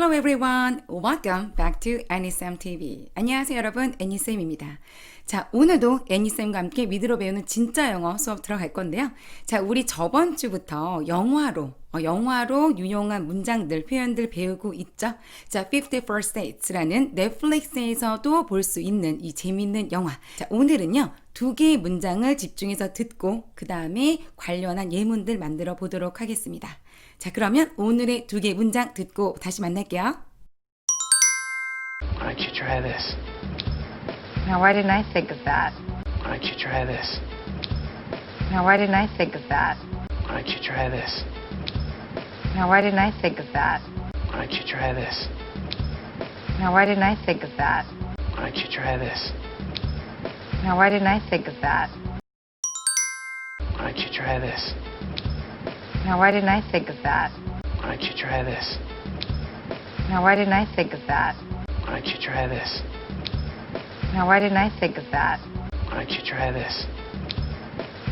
Hello everyone. Welcome back to Any쌤 TV. 안녕하세요 여러분. 애니쌤입니다. 자, 오늘도 애니쌤과 함께 미드로 배우는 진짜 영어 수업 들어갈 건데요. 자, 우리 저번 주부터 영화로 어, 영화로 유용한 문장들, 표현들 배우고 있죠. 자, 50 First Dates라는 넷플릭스에서도 볼 수 있는 이 재밌는 영화. 자, 오늘은요. 두 개의 문장을 집중해서 듣고 그 다음에 관련한 예문들 만들어 보도록 하겠습니다. 자, 그러면 오늘의 두 개의 문장 듣고 다시 만날게요. Why don't you try this? Now, why didn't I think of that? Why don't you try this? Now, why didn't I think of that? Why don't you try this? Now, why didn't I think of that? Why don't you try this? Now, why didn't I think of that? Why don't you try this? Now, why didn't I think of that? Why don't you try this? Now, why didn't I think of that? Why don't you try this? Now, why didn't I think of that? Why don't you try this? Now, why didn't I think of that? Why don't you try this?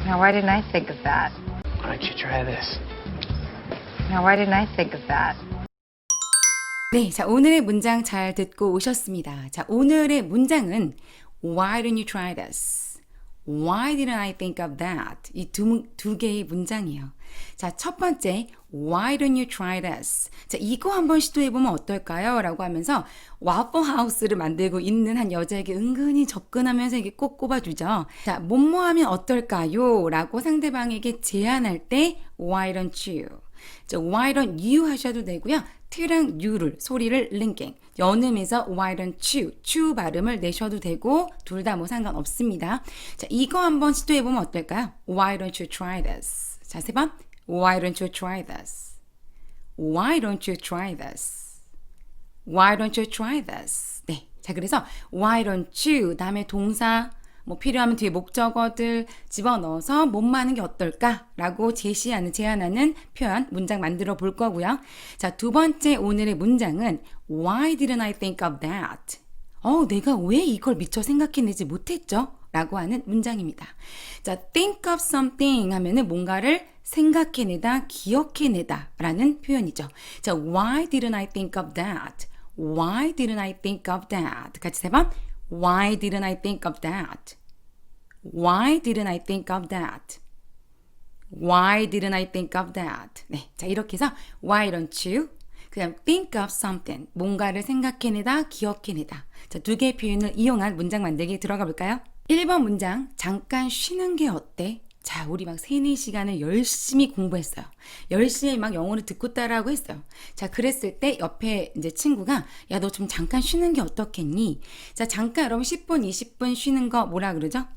Now, why didn't I think of that? Why don't you try this? Now, why didn't I think of that? 네, 자, 오늘의 문장 잘 듣고 오셨습니다. 자, 오늘의 문장은 Why didn't you try this? Why didn't I think of that? 이두 두 개의 문장이에요. 자, 첫 번째 Why don't you try this? 자, 이거 한번 시도해 보면 어떨까요? 라고 하면서 와퍼 하우스를 만들고 있는 한 여자에게 은근히 접근하면서 이게 꼭 꼽아주죠. 자, 뭐뭐 하면 어떨까요? 라고 상대방에게 제안할 때 Why don't you? 자, why don't you 하셔도 되고요. t랑 you를 소리를 링킹 연음에서 why don't you chu 발음을 내셔도 되고 둘 다 뭐 상관없습니다. 자, 이거 한번 시도해 보면 어떨까요? Why don't you try this? 자, 세 번. Why don't you try this? Why don't you try this? Why don't you try this? 네. 자, 그래서 why don't you 다음에 동사 뭐 필요하면 뒤에 목적어들 집어넣어서 몸 하는 게 어떨까라고 제시하는 제안하는 표현 문장 만들어 볼 거고요. 자, 두 번째 오늘의 문장은 Why didn't I think of that? 어, 내가 왜 이걸 미처 생각해내지 못했죠? 라고 하는 문장입니다. 자, think of something 하면은 뭔가를 생각해내다, 기억해내다 라는 표현이죠. 자, why didn't I think of that? Why didn't I think of that? 같이 세 번. Why didn't I think of that? Why didn't I think of that? Why didn't I think of that? 네. 자, 이렇게 해서 why don't you? 그냥 think of something. 뭔가를 생각해내다, 기억해내다. 자, 두 개의 표현을 이용한 문장 만들기 들어가 볼까요? 1번 문장. 잠깐 쉬는 게 어때? 자, 우리 막 3, 4시간을 열심히 공부했어요. 열심히 막 영어를 듣고 따라하고 했어요. 자, 그랬을 때 옆에 이제 친구가 야, 너 좀 잠깐 쉬는 게 어떻겠니? 자, 잠깐 여러분 10분, 20분 쉬는 거 뭐라 그러죠?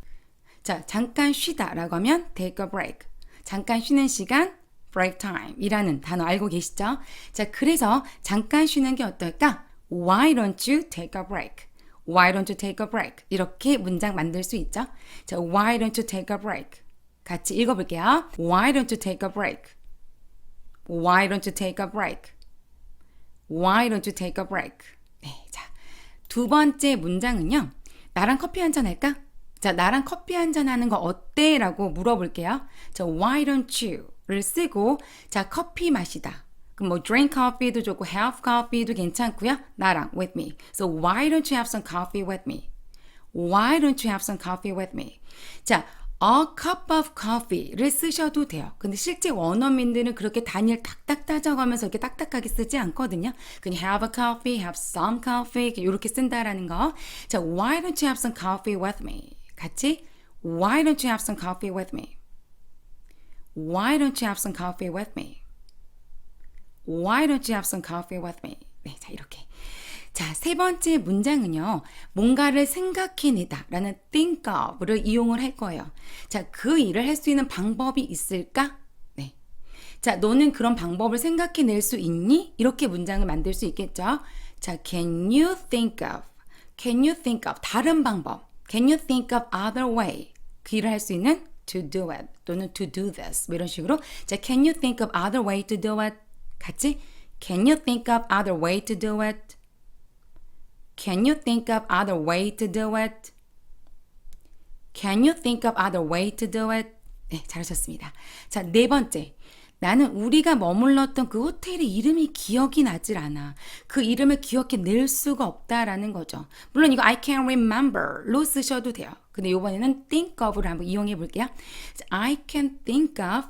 자, 잠깐 쉬다 라고 하면 take a break. 잠깐 쉬는 시간 break time 이라는 단어 알고 계시죠? 자, 그래서 잠깐 쉬는 게 어떨까? Why don't you take a break? Why don't you take a break? 이렇게 문장 만들 수 있죠? 자, why don't you take a break? 같이 읽어볼게요. Why don't you take a break? Why don't you take a break? Why don't you take a break? 네, 자, 두 번째 문장은요. 나랑 커피 한 잔 할까? 자, 나랑 커피 한 잔 하는 거 어때? 라고 물어볼게요. 자, why don't you? 를 쓰고, 자, 커피 마시다. 그럼 뭐 drink coffee도 좋고 have coffee도 괜찮고요. 나랑 with me. So why don't you have some coffee with me? Why don't you have some coffee with me? 자, a cup of coffee를 쓰셔도 돼요. 근데 실제 원어민들은 그렇게 단위를 딱딱 따져가면서 이렇게 딱딱하게 쓰지 않거든요. 그냥 have a coffee, have some coffee 이렇게 쓴다라는 거. 자, why don't you have some coffee with me? 같이 why don't you have some coffee with me? Why don't you have some coffee with me? Why don't you have some coffee with me? 네, 자, 이렇게. 자, 세 번째 문장은요, 뭔가를 생각해내다 라는 think of를 이용을 할 거예요. 자, 그 일을 할 수 있는 방법이 있을까? 네. 자, 너는 그런 방법을 생각해낼 수 있니? 이렇게 문장을 만들 수 있겠죠? 자, can you think of? Can you think of? 다른 방법. Can you think of other way? 그 일을 할 수 있는 to do it 또는 to do this 뭐 이런 식으로 자, can you think of other way to do it? 같이 Can you think of other way to do it? Can you think of other way to do it? Can you think of other way to do it? 네, 잘하셨습니다. 자, 네 번째. 나는 우리가 머물렀던 그 호텔의 이름이 기억이 나질 않아. 그 이름을 기억해낼 수가 없다라는 거죠. 물론 이거 I can't remember로 쓰셔도 돼요. 근데 이번에는 think of를 한번 이용해 볼게요. I can think of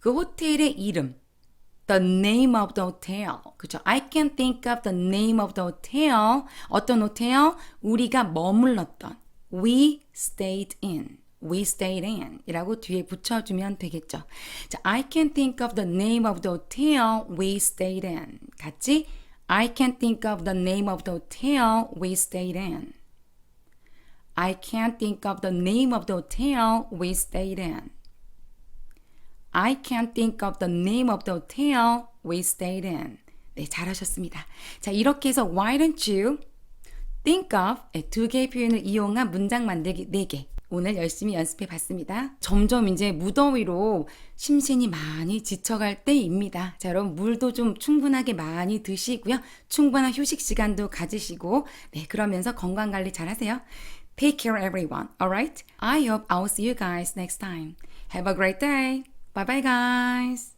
그 호텔의 이름. The name of the hotel. 그죠? I can think of the name of the hotel. 어떤 호텔? 우리가 머물렀던. We stayed in. We stayed in. 이라고 뒤에 붙여주면 되겠죠. 자, I can think of the name of the hotel we stayed in. 같이 I can think of the name of the hotel we stayed in. I can't think of the name of the hotel we stayed in. I can't think of the name of the hotel we stayed in. 네, 잘하셨습니다. 자, 이렇게 해서 why don't you think of 두 개의 표현을 이용한 문장 만들기 4개. 오늘 열심히 연습해 봤습니다. 점점 이제 무더위로 심신이 많이 지쳐갈 때입니다. 자, 여러분 물도 좀 충분하게 많이 드시고요. 충분한 휴식 시간도 가지시고 네, 그러면서 건강 관리 잘 하세요. Take care everyone. Alright? I hope I'll see you guys next time. Have a great day. Bye bye guys.